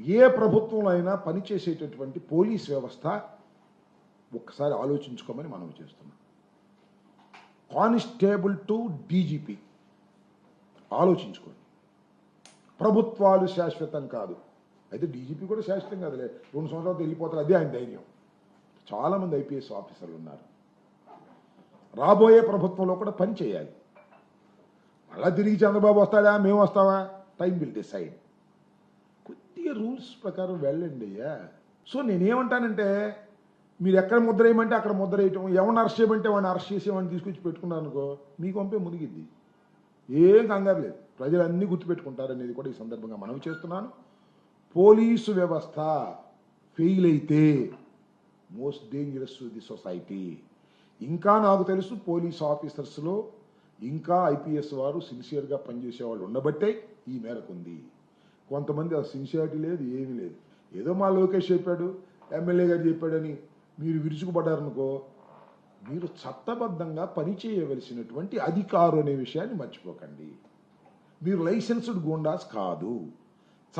ఏ ప్రభుత్వంలో అయినా పనిచేసేటటువంటి పోలీస్ వ్యవస్థ ఒక్కసారి ఆలోచించుకోమని మనం చేస్తున్నాం. Constable to DGP. ఆలోచించుకోండి. ప్రభుత్వాలు శాశ్వతం కాదు. అయితే డీజీపీ కూడా శాశ్వతం కాదులే. రెండు సంవత్సరాలు వెళ్ళిపోతారు. అదే ఆయన ధైర్యం. చాలామంది ఐపీఎస్ ఆఫీసర్లు ఉన్నారు. రాబోయే ప్రభుత్వంలో కూడా పని చేయాలి. మళ్ళా తిరిగి చంద్రబాబు వస్తాడా? మేము వస్తావా టైం విల్ డిసైడ్. కొద్దిగా రూల్స్ ప్రకారం వెళ్ళండి అయ్యా సో నేనేమంటానంటే మీరు ఎక్కడ ముద్ర వేయమంటే అక్కడ ముద్ర వేయటం ఎవరిని అరెస్ట్ చేయమంటే వాడిని అరెస్ట్ చేసి వాడిని తీసుకొచ్చి పెట్టుకున్నారు అనుకో మీకు పంపే మునిగిద్ది. ఏం కంగారు లేదు. ప్రజలు అన్నీ గుర్తుపెట్టుకుంటారనేది కూడా ఈ సందర్భంగా మనవి చేస్తున్నాను. పోలీసు వ్యవస్థ ఫెయిల్ అయితే మోస్ట్ డేంజరస్ ది సొసైటీ ఇంకా నాకు తెలుసు పోలీస్ ఆఫీసర్స్లో ఇంకా ఐపీఎస్ వారు సిన్సియర్గా పనిచేసే వాళ్ళు ఉండబట్టే ఈ మేరకు ఉంది. కొంతమంది ఆ సిన్సియారిటీ లేదు ఏమీ లేదు. ఏదో మా లోకేష్ చెప్పాడు ఎమ్మెల్యే గారు చెప్పాడని మీరు విరుచుకుపడ్డారనుకో మీరు చట్టబద్ధంగా పనిచేయవలసినటువంటి అధికారు అనే విషయాన్ని మర్చిపోకండి. మీరు లైసెన్స్డ్ గూండాస్ కాదు.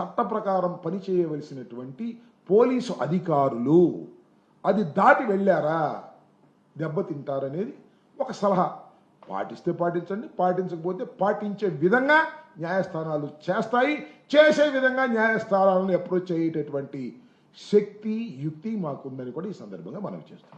చట్ట ప్రకారం పనిచేయవలసినటువంటి పోలీసు అధికారులు. అది దాటి వెళ్ళారా? దెబ్బతింటారనేది ఒక సలహా. పాటిస్తే పాటించండి పాటించకపోతే పాటించే విధంగా న్యాయస్థానాలు చేస్తాయి. చేసే విధంగా న్యాయస్థానాలను అప్రోచ్ అయ్యేటటువంటి శక్తి యుక్తి మాకుందని కూడా ఈ సందర్భంగా మనం చేస్తున్నాం.